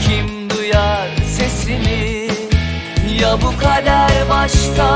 kim duyar sesini Ya bu kader baştan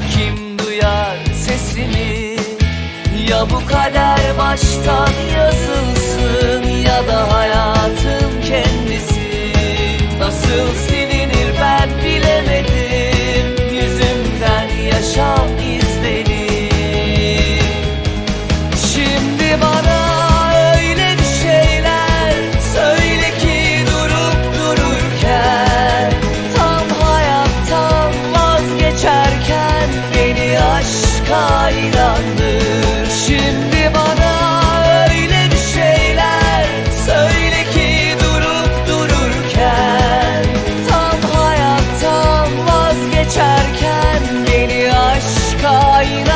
kim duyar sesimi. Ya bu kader baştan yazılır 恋の